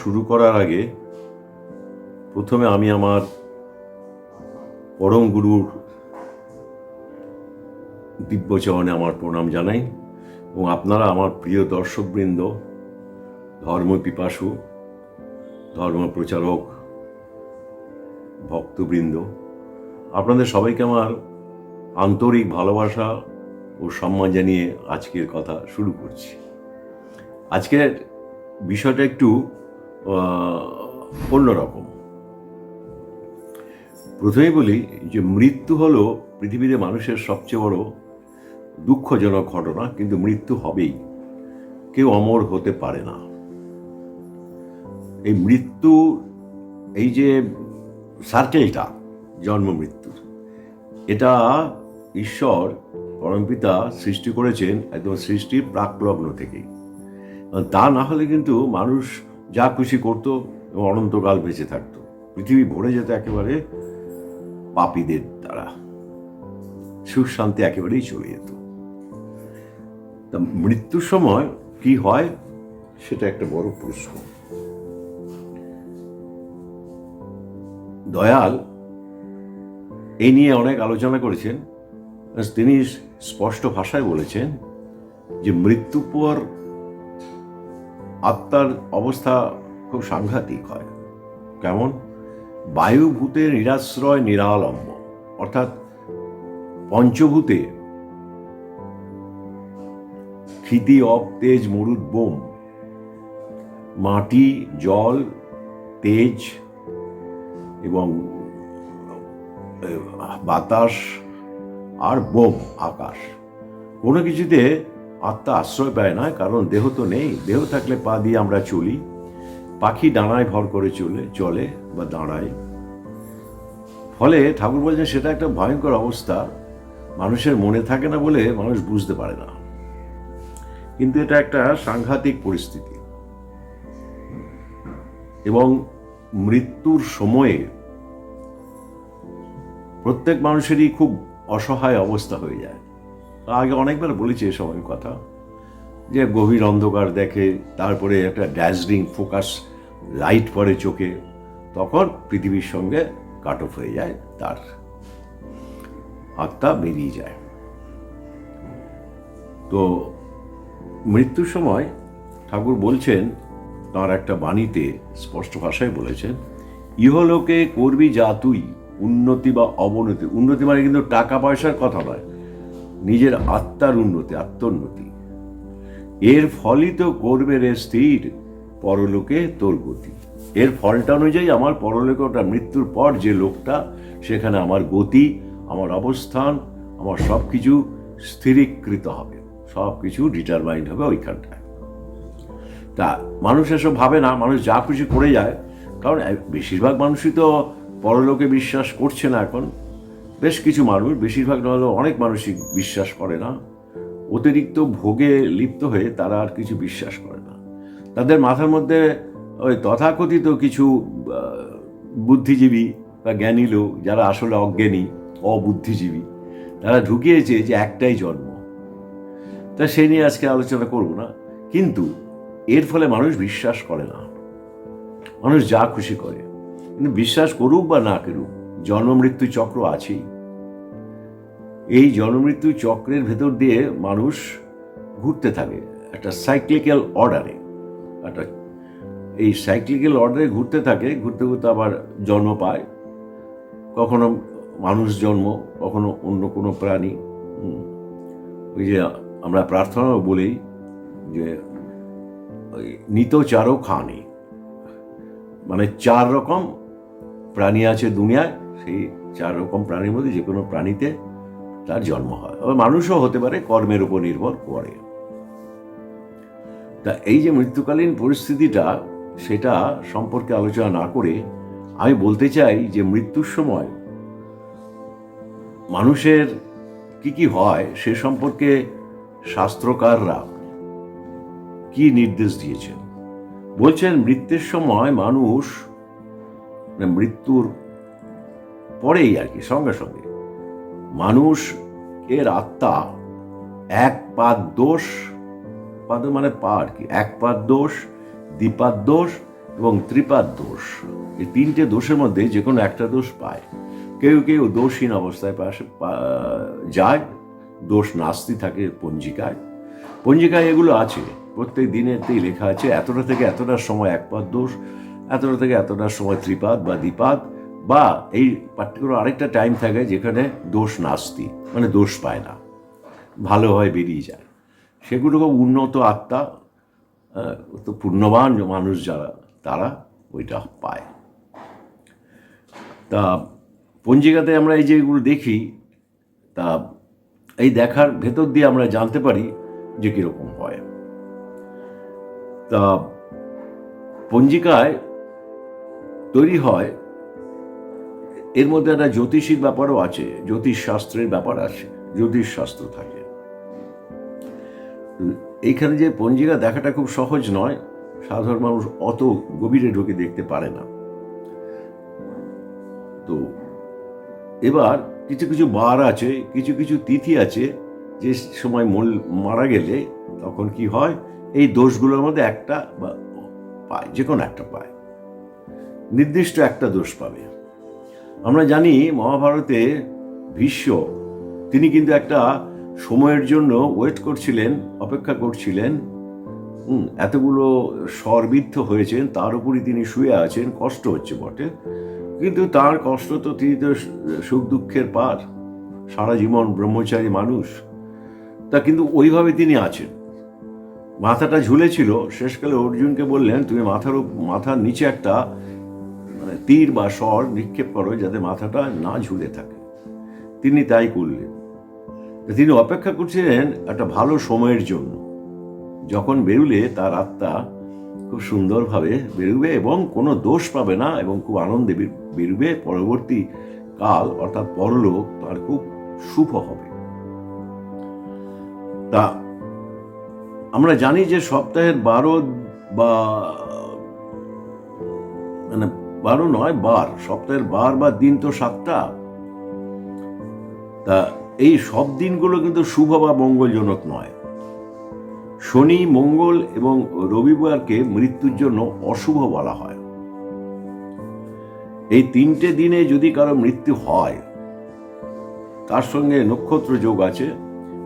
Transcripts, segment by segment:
শুরু করার আগে প্রথমে আমি আমার পরম গুরুর দিব্যচরণে আমার প্রণাম জানাই এবং আপনারা আমার প্রিয় দর্শকবৃন্দ, ধর্ম পিপাসু, ধর্ম প্রচারক, ভক্তবৃন্দ, আপনাদের সবাইকে আমার আন্তরিক ভালোবাসা ও সম্মান জানিয়ে আজকের কথা শুরু করছি। আজকের বিষয়টা একটু অন্যরকম। প্রথমেই বলি যে মৃত্যু হলো পৃথিবীতে মানুষের সবচেয়ে বড় দুঃখজনক ঘটনা, কিন্তু মৃত্যু হবেই। কেউ অমর হতে পারে না। এই মৃত্যু, এই যে সার্কেলটা, জন্ম মৃত্যুর, এটা ঈশ্বর পরমপিতা সৃষ্টি করেছেন একদম সৃষ্টির প্রাকলগ্ন থেকেই। তা না হলে কিন্তু মানুষ যা খুশি করত এবং অনন্তকাল বেঁচে থাকতো। পৃথিবী ভরে যেত একেবারে পাপীদের দ্বারা। সুখ শান্তি একেবারেই চলে যেত। তা মৃত্যুর সময় কি হয়? সেটা একটা বড় প্রশ্ন। দয়াল এই নিয়ে অনেক আলোচনা করেছেন। তিনি স্পষ্ট ভাষায় বলেছেন যে মৃত্যু পর আত্মার অবস্থা খুব সাংঘাতিক হয়। কেমন? বায়ুভূতে নিরাশ্রয় নিরালম্ব। অর্থাৎ পঞ্চভূতে ক্ষিতি, অপ, তেজ, মরুদ, বোম। মাটি, জল, তেজ এবং বাতাস আর বোম, আকাশ। কোনো কিছুতে আত্মা আশ্রয় পায় না, কারণ দেহ তো নেই। দেহ থাকলে পা দিয়ে আমরা চলি। পাখি ডানায় ভর করে চলে চলে বা দাঁড়ায়। ফলে ঠাকুর বলছেন, সেটা একটা ভয়ঙ্কর অবস্থা। মানুষের মনে থাকে না বলে মানুষ বুঝতে পারে না। কিন্তু এটা একটা সাংঘাতিক পরিস্থিতি। এবং মৃত্যুর সময়ে প্রত্যেক মানুষেরই খুব অসহায় অবস্থা হয়ে যায়। আগে অনেকবার বলেছি এসব আমি কথা, যে গভীর অন্ধকার দেখে তারপরে একটা ড্যাজলিং ফোকাস লাইট পড়ে চোখে, তখন পৃথিবীর সঙ্গে কাট অফ হয়ে যায়, তার আত্মা বেরিয়ে যায়। তো মৃত্যুর সময় ঠাকুর বলছেন, তার একটা বাণীতে স্পষ্ট ভাষায় বলেছেন, ইহলোকে করবি যা তুই, উন্নতি বা অবনতি। উন্নতি মানে কিন্তু টাকা পয়সার কথা নয়। নিজের আত্মার উন্নতি, আত্মোন্নতি। এর ফলই তো করবে রে স্থির, পরলোকে তোর গতি। এর ফলটা অনুযায়ী আমার পরলোকে ওটা মৃত্যুর পর যে লোকটা, সেখানে আমার গতি, আমার অবস্থান, আমার সব কিছু স্থিরীকৃত হবে। সব কিছু ডিটারমাইন্ড হবে ওইখানটায়। তা মানুষ এসব ভাবে না, মানুষ যা খুশি করে যায়, কারণ বেশিরভাগ মানুষই তো পরলোকে বিশ্বাস করছে না এখন। বেশ কিছু মানুষ, বেশিরভাগ না হলেও অনেক মানুষই বিশ্বাস করে না। অতিরিক্ত ভোগে লিপ্ত হয়ে তারা আর কিছু বিশ্বাস করে না। তাদের মাথার মধ্যে ওই তথাকথিত কিছু বুদ্ধিজীবী বা জ্ঞানী লোক যারা আসলে অজ্ঞানী, অবুদ্ধিজীবী, তারা ঢুকিয়েছে যে একটাই জন্ম। তা সে নিয়ে আজকে আলোচনা করব না। কিন্তু এর ফলে মানুষ বিশ্বাস করে না। মানুষ যা খুশি করে। কিন্তু বিশ্বাস করুক বা না করুক জন্ম মৃত্যু চক্র আছেই। এই জন্মমৃত্যু চক্রের ভেতর দিয়ে মানুষ ঘুরতে থাকে, একটা সাইক্লিক্যাল অর্ডারে একটা, এই সাইক্লিক্যাল অর্ডারে ঘুরতে থাকে, ঘুরতে ঘুরতে আবার জন্ম পায়। কখনো মানুষ জন্ম, কখনো অন্য কোনো প্রাণী। ওই যে আমরা প্রার্থনা বলি যে নিত চারো খানি। মানে চার রকম প্রাণী আছে দুনিয়ায় সেই চার রকম প্রাণীর মধ্যে যে কোনো প্রাণীতে তার জন্ম হয়। আবার মানুষও হতে পারে কর্মের উপর নির্ভর করে। তা এই যে মৃত্যুকালীন পরিস্থিতিটা, সেটা সম্পর্কে আলোচনা না করে আমি বলতে চাই যে মৃত্যুর সময় মানুষের কি কি হয়, সে সম্পর্কে শাস্ত্রকাররা কি নির্দেশ দিয়েছেন? বলছেন মৃত্যুর সময় মানুষ মানে মৃত্যুর পরেই আর কি, সঙ্গে সঙ্গে। মানুষ এর আত্মা এক পাদ দোষ, পাদ মানে পা আর কি, এক পাদ দোষ, দ্বিপাদ দোষ এবং ত্রিপাদ দোষ। এই তিনটে দোষের মধ্যে যে কোনো একটা দোষ পায়। কেউ কেউ দোষহীন অবস্থায় পাশে যায়, দোষ নাস্তি থাকে পঞ্জিকায়। পঞ্জিকায় এগুলো আছে, প্রত্যেক দিনেরতেই লেখা আছে, এতটা থেকে এতটার সময় একপাদ দোষ, এতটা থেকে এতটা সময় ত্রিপাদ বা দ্বিপাদ বা এই পার্টিকুলার আরেকটা টাইম থাকে যেখানে দোষ নাস্তি মানে দোষ পায় না। ভালো হয় বেরিয়ে যায়। সেগুলো খুব উন্নত আত্মা তো পুণ্যবান মানুষ যারা, তারা ওইটা পায়। তা পঞ্জিকাতে আমরা এই যেগুলো দেখি, তা এই দেখার ভেতর দিয়ে আমরা জানতে পারি যে কীরকম হয়। তা পঞ্জিকায় তৈরি হয় এর মধ্যে একটা জ্যোতিষীর ব্যাপারও আছে জ্যোতিষ শাস্ত্রের ব্যাপার আছে জ্যোতিষ শাস্ত্র থাকে। এইখানে যে পঞ্জিকা দেখাটা খুব সহজ নয়, সাধারণ মানুষ অত গভীরে ঢুকে দেখতে পারে না। তো, এবার কিছু কিছু বার আছে, কিছু কিছু তিথি আছে, যে সময় মূল মারা গেলে তখন কি হয়, এই দোষগুলোর মধ্যে একটা বা পায় যে কোনো একটা পায়। নির্দিষ্ট একটা দোষ পাবে। আমরা জানি মহাভারতে ভীষ্ম, তিনি কিন্তু একটা সময়ের জন্য ওয়েট করছিলেন, অপেক্ষা করছিলেন। এতগুলো স্বরবিদ্ধ হয়েছেন, তার উপরই তিনি শুয়ে আছেন, কষ্ট হচ্ছে বটে। কিন্তু তার কষ্ট তো তিনি তো সুখ দুঃখের পার, সারা জীবন ব্রহ্মচারী মানুষ। তা কিন্তু ওইভাবে তিনি আছেন। মাথাটা ঝুলেছিল, শেষকালে অর্জুনকে বললেন, তুমি মাথার মাথার নিচে একটা তীর বা স্বর নিক্ষেপ করো যাতে মাথাটা না ঝুলে থাকে। তিনি তাই করলেন। তিনি অপেক্ষা করছিলেন একটা ভালো সময়ের জন্য। যখন বেরুলে তার আত্মা খুব সুন্দরভাবে বেরুবে এবং কোনো দোষ পাবে না এবং খুব আনন্দে বেরুবে, পরবর্তী কাল অর্থাৎ পরলোক তার খুব শুভ হবে। তা আমরা জানি যে সপ্তাহের বারো বা মানে বারো নয় বার, সপ্তাহের বার বা দিন তো সাতটা। তা এই সব দিনগুলো কিন্তু শুভ বা মঙ্গলজনক নয়। শনি, মঙ্গল এবং রবিবারকে মৃত্যুর জন্য অশুভ বলা হয়। এই তিনটে দিনে যদি কারও মৃত্যু হয়, তার সঙ্গে নক্ষত্র যোগ আছে,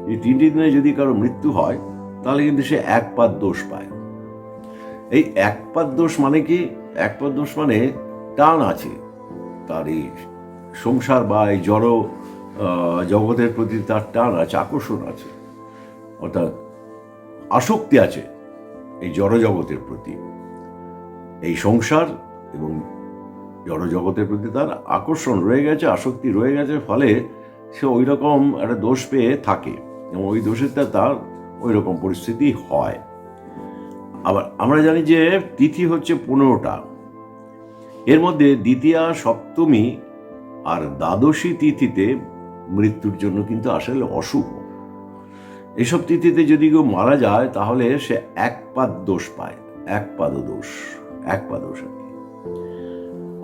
এই তিনটে দিনে যদি কারও মৃত্যু হয়, তাহলে কিন্তু সে একপাত দোষ পায়। এই একপাত দোষ মানে কি? একপাত দোষ মানে টান আছে। তার এই সংসার বা এই জড় জগতের প্রতি তার টান আছে, আকর্ষণ আছে। অর্থাৎ আসক্তি আছে এই জড় জগতের প্রতি। এই সংসার এবং জড় জগতের প্রতি তার আকর্ষণ রয়ে গেছে, আসক্তি রয়ে গেছে, ফলে সে ওই রকম একটা দোষ পেয়ে থাকে। এবং ওই দোষেরটা তার ওই রকম পরিস্থিতি হয়। আবার আমরা জানি যে তিথি হচ্ছে পনেরোটা। এর মধ্যে দ্বিতীয়া, সপ্তমী আর দ্বাদশী তিথিতে মৃত্যুর জন্য কিন্তু আসলে অশুভ এসব তিথিতে যদি কেউ মারা যায়, তাহলে সে এক পাদ দোষ পায়, এক পাদ দোষ, এক পা দোষ আর কি।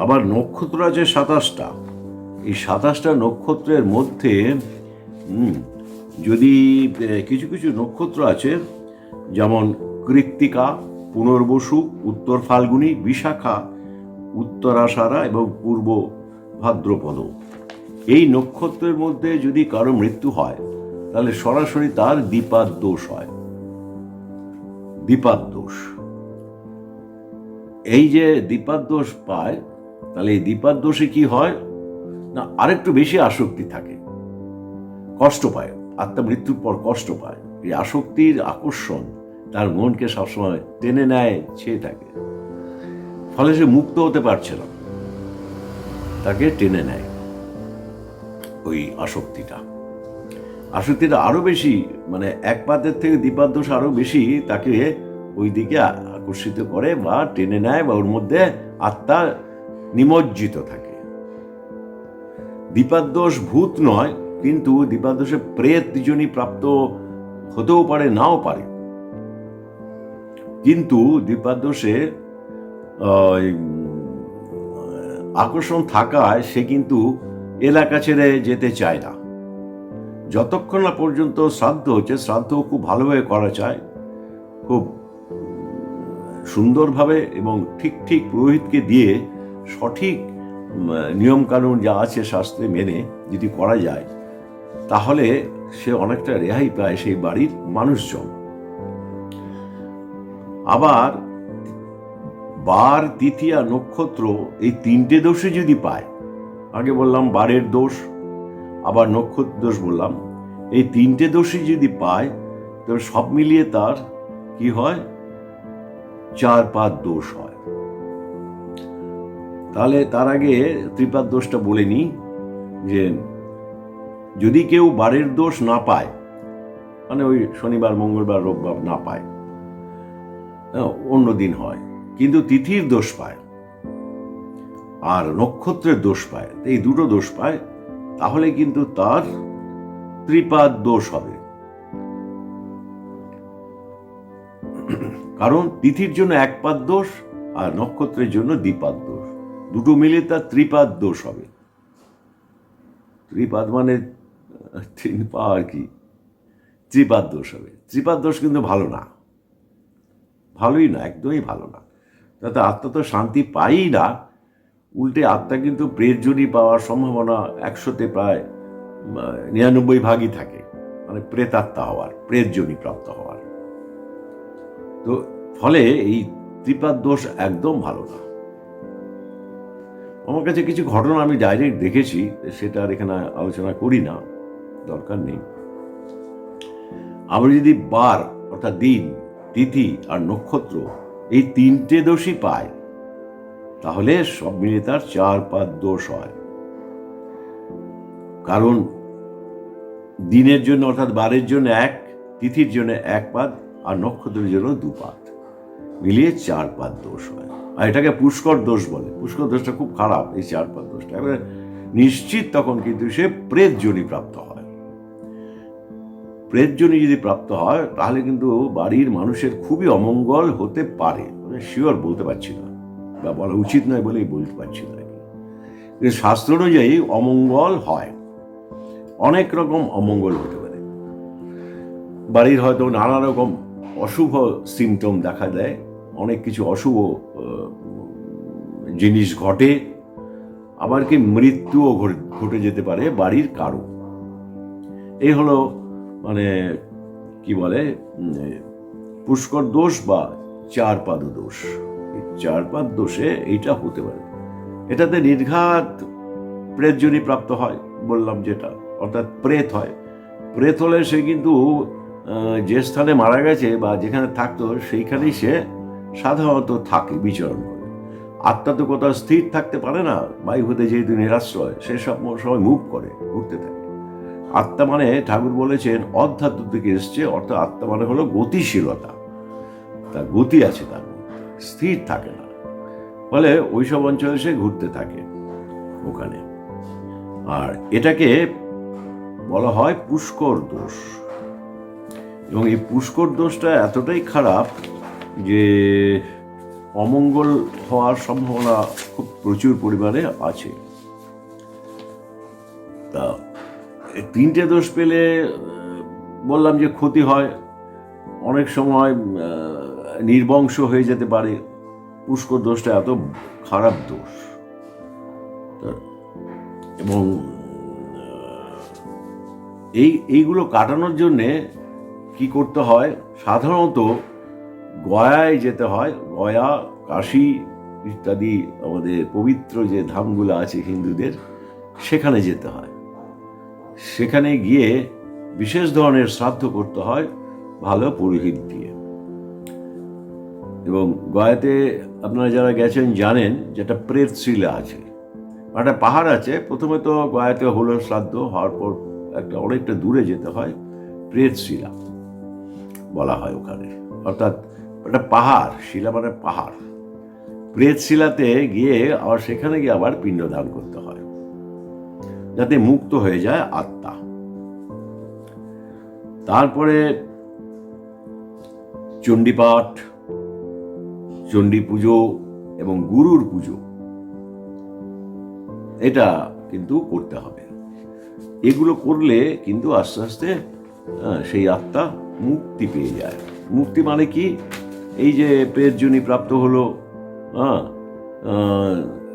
আবার নক্ষত্র আছে সাতাশটা এই সাতাশটা নক্ষত্রের মধ্যে যদি কিছু কিছু নক্ষত্র আছে, যেমন কৃত্তিকা, পুনর্বসু, উত্তর ফাল্গুনী, বিশাখা উত্তরাষাঢ়া এবং পূর্ব ভাদ্রপদ। এই নক্ষত্রের মধ্যে যদি কারও মৃত্যু হয়, তাহলে সরাসরি তার দ্বিপাদ দোষ হয়। দ্বিপাদ দোষ। এই যে দ্বিপাদ দোষ পায়, তাহলে এই দ্বিপাদ দোষে কি হয়? না, আরেকটু বেশি আসক্তি থাকে। কষ্ট পায়। আত্মা মৃত্যুর পর কষ্ট পায়। এই আসক্তির আকর্ষণ তার মনকে সবসময় টেনে নেয়, ছেয়ে থাকে। ফলে সে মুক্ত হতে পারছে না। তাকে টেনে নেয় ওই আসক্তিটা। আসক্তিটা আরও বেশি মানে এক পাতের থেকে দ্বিপাদ দোষ আরও বেশি তাকে ওই দিকে আকর্ষিত করে বা টেনে নেয় বা ওর মধ্যে আত্মা নিমজ্জিত থাকে। দ্বিপাদ দোষ ভূত নয় কিন্তু দ্বিপাদ দোষে প্রেত দুজনই প্রাপ্ত হতেও পারে নাও পারে। কিন্তু দ্বিপাদ দোষে আহ, আকর্ষণ থাকায় সে কিন্তু এলাকা ছেড়ে যেতে চায় না। যতক্ষণ না পর্যন্ত শ্রাদ্ধ হচ্ছে, শ্রাদ্ধ খুব ভালোভাবে করা চায় খুব সুন্দরভাবে এবং ঠিক ঠিক পুরোহিতকে দিয়ে সঠিক নিয়মকানুন যা আছে শাস্ত্রে মেনে যদি করা যায়, তাহলে সে অনেকটা রেহাই পায় সেই বাড়ির মানুষজন। আবার বার আর নক্ষত্র এই তিনটে দোষে যদি পায়, আগে বললাম বারের দোষ, আবার নক্ষত্র দোষ বললাম, এই তিনটে দোষই যদি পায় তবে সব মিলিয়ে তার কি হয়? চার, পাঁচ দোষ হয়। তাহলে তার আগে ত্রিপাদ দোষটা বলে নিই, যে যদি কেউ বারের দোষ না পায় মানে ওই শনিবার, মঙ্গলবার, রোববার না পায় অন্য দিন হয়। কিন্তু তিথির দোষ পায়। আর নক্ষত্রের দোষ পায়। এই দুটো দোষ পায়, তাহলে কিন্তু তার ত্রিপাদ দোষ হবে। কারণ তিথির জন্য একপাদ দোষ আর নক্ষত্রের জন্য দ্বিপাদ দোষ। দুটো মিলে তার ত্রিপাদ দোষ হবে। ত্রিপাদ মানে তিন পা আর কি? ত্রিপাদ দোষ হবে। ত্রিপাদ দোষ কিন্তু ভালো না। ভালোই না, একদমই ভালো না। তাতে আত্মা তো শান্তি পাই না। উল্টে আত্মা কিন্তু প্রেতজনী পাওয়ার সম্ভাবনা একশোতে প্রায় নিরানব্বই ভাগই থাকে। মানে প্রেতাত্মা হওয়ার প্রেতজনী প্রাপ্ত হওয়ার। তো ফলে এই ত্রিপাদ দোষ একদম ভালো না। আমার কাছে কিছু ঘটনা আমি ডাইরেক্ট দেখেছি সেটা আর এখানে আলোচনা করি না, দরকার নেই। আমরা যদি বার, অর্থাৎ দিন, তিথি আর নক্ষত্র এই তিনটে দোষই পায়। তাহলে সব মিলিয়ে তার চার, পাঁচ দোষ হয়। কারণ দিনের জন্য অর্থাৎ বারের জন্য এক, তিথির জন্য এক পাদ, আর নক্ষত্রের জন্য দু পাদ। মিলিয়ে চার পাদ দোষ হয়। আর এটাকে পুষ্কর দোষ বলে। পুষ্কর দোষটা খুব খারাপ, এই চার পাদ দোষটা। এবারে নিশ্চিত তখন কিন্তু সে প্রেত জনি প্রাপ্ত হয় প্রেতজনী যদি প্রাপ্ত হয়, তাহলে কিন্তু বাড়ির মানুষের খুবই অমঙ্গল হতে পারে। শিওর বলতে পারছি না। বা বলা উচিত নয় বলেই বলতে পারছি না। কিন্তু শাস্ত্র অনুযায়ী অমঙ্গল হয়। অনেক রকম অমঙ্গল হতে পারে। বাড়ির হয়তো নানা রকম অশুভ সিমটম দেখা দেয়। অনেক কিছু অশুভ জিনিস ঘটে। আবার কি মৃত্যুও ঘটে যেতে পারে বাড়ির কারও। এই হলো মানে কি বলে পুষ্কর দোষ বা চার পাদ দোষ। এই চার পাদ দোষে এইটা হতে পারে। এটাতে নির্ঘাত প্রেতজনী প্রাপ্ত হয়, বললাম যেটা, অর্থাৎ প্রেত হয়। প্রেত হলে সে কিন্তু যে স্থানে মারা গেছে বা যেখানে থাকতো, সেইখানেই সে সাধারণত থাকে, বিচরণ করে। আত্মা তো কোথাও স্থির থাকতে পারে না, বায়ু হতে যেহেতু নিরাশ্রয়, সে সব সময় মুভ করে, ঘুরতে থাকে। আত্মা মানে ঠাকুর বলেছেন, অধ্যাত্ম থেকে এসছে, অর্থাৎ আত্মা মানে হলো গতিশীলতা। তার গতি আছে তার স্থির থাকে না। ফলে ওইসব অঞ্চলে সে ঘুরতে থাকে ওখানে। আর এটাকে বলা হয় পুষ্কর দোষ। এবং এই পুষ্কর দোষটা এতটাই খারাপ যে অমঙ্গল হওয়ার সম্ভাবনা খুব প্রচুর পরিমাণে আছে। তা তিনটে দোষ পেলে বললাম যে ক্ষতি হয়। অনেক সময় নির্বংশ হয়ে যেতে পারে। পুষ্কর দোষটা এত খারাপ দোষ। এবং এই, এইগুলো কাটানোর জন্যে কি করতে হয়? সাধারণত গয়ায় যেতে হয়। গয়া, কাশী ইত্যাদি আমাদের পবিত্র যে ধামগুলো আছে হিন্দুদের, সেখানে যেতে হয়। সেখানে গিয়ে বিশেষ ধরনের শ্রাদ্ধ করতে হয় ভালো পুরোহিত দিয়ে। এবং গয়াতে আপনারা যারা গেছেন জানেন যেটা প্রেতশিলা আছে। একটা পাহাড় আছে, প্রথমে তো গয়াতে হলো শ্রাদ্ধ, হওয়ার পর একটা অনেকটা দূরে যেতে হয় প্রেতশিলা বলা হয় ওখানে। অর্থাৎ একটা পাহাড়, শিলা মানে পাহাড়। প্রেতশিলাতে গিয়ে আবার সেখানে গিয়ে আবার পিণ্ডদান করতে হয়। যাতে মুক্ত হয়ে যায় আত্মা। তারপরে চণ্ডীপাঠ চণ্ডী পুজো এবং গুরুর পুজো। এটা কিন্তু করতে হবে। এগুলো করলে কিন্তু আস্তে আস্তে সেই আত্মা মুক্তি পেয়ে যায়। মুক্তি মানে কি? এই যে পেটজনি প্রাপ্ত হলো হ্যাঁ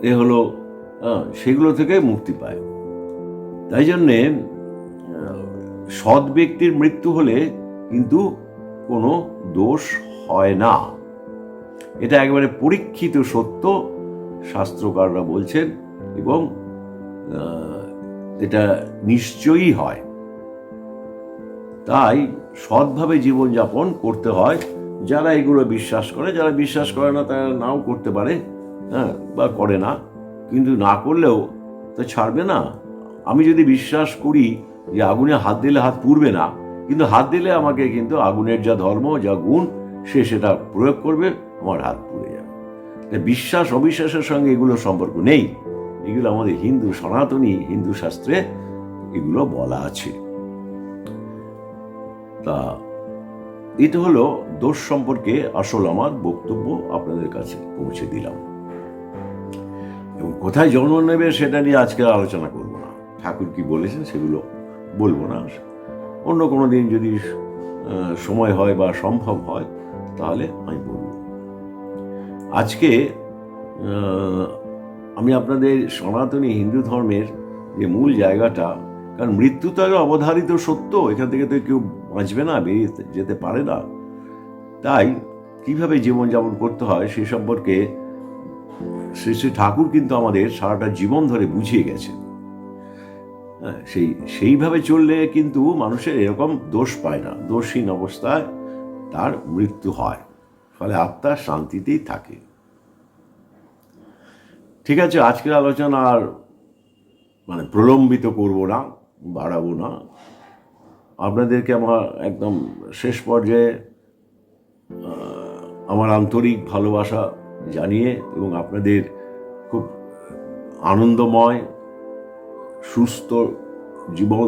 এ হলো সেগুলো থেকে মুক্তি পায়। তাই জন্যে সৎ ব্যক্তির মৃত্যু হলে কিন্তু কোনো দোষ হয় না। এটা একেবারে পরীক্ষিত সত্য, শাস্ত্রকাররা বলছেন, এবং এটা নিশ্চয়ই হয়। তাই সৎভাবে জীবনযাপন করতে হয়। যারা এগুলো বিশ্বাস করে, যারা বিশ্বাস করে না, তারা নাও করতে পারে হ্যাঁ বা করে না। কিন্তু না করলেও তো ছাড়বে না। আমি যদি বিশ্বাস করি যে আগুনে হাত দিলে হাত পুড়বে না, কিন্তু হাত দিলে আমাকে কিন্তু আগুনের যা ধর্ম, যা গুণ, সে সেটা প্রয়োগ করবে, আমার হাত পুড়ে যাবে। বিশ্বাস, অবিশ্বাসের সঙ্গে এগুলো সম্পর্ক নেই। এগুলো আমাদের হিন্দু সনাতনী, হিন্দু শাস্ত্রে এগুলো বলা আছে। তা এটা হলো দোষ সম্পর্কে আসল আমার বক্তব্য আপনাদের কাছে পৌঁছে দিলাম। এবং কোথায় জন্ম নেবে সেটা নিয়ে আজকে আলোচনা করব। ঠাকুর কি বলেছেন সেগুলো বলব না। অন্য কোনো দিন যদি সময় হয় বা সম্ভব হয় তাহলে আমি বলব। আজকে আমি আপনাদের সনাতনী হিন্দু ধর্মের যে মূল জায়গাটা কারণ মৃত্যু তো অবধারিত সত্য এখান থেকে তো কেউ বাঁচবে না বেরিয়ে যেতে পারে না। তাই কীভাবে জীবনযাপন করতে হয় সে সম্পর্কে শ্রী শ্রী ঠাকুর কিন্তু আমাদের সারাটা জীবন ধরে বুঝিয়ে হ্যাঁ, সেই, সেইভাবে চললে কিন্তু মানুষের এরকম দোষ পায় না। দোষহীন অবস্থায় তার মৃত্যু হয়। ফলে আত্মা শান্তিতেই থাকে। ঠিক আছে, আজকের আলোচনা আর মানে প্রলম্বিত করব না, বাড়াবো না। আপনাদেরকে আমার একদম শেষ পর্যায়ে আমার আন্তরিক ভালোবাসা জানিয়ে এবং আপনাদের খুব আনন্দময় সুস্থ জীবন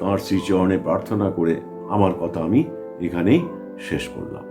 তাঁর শ্রীচরণে প্রার্থনা করে আমার কথা আমি এখানেই শেষ করলাম।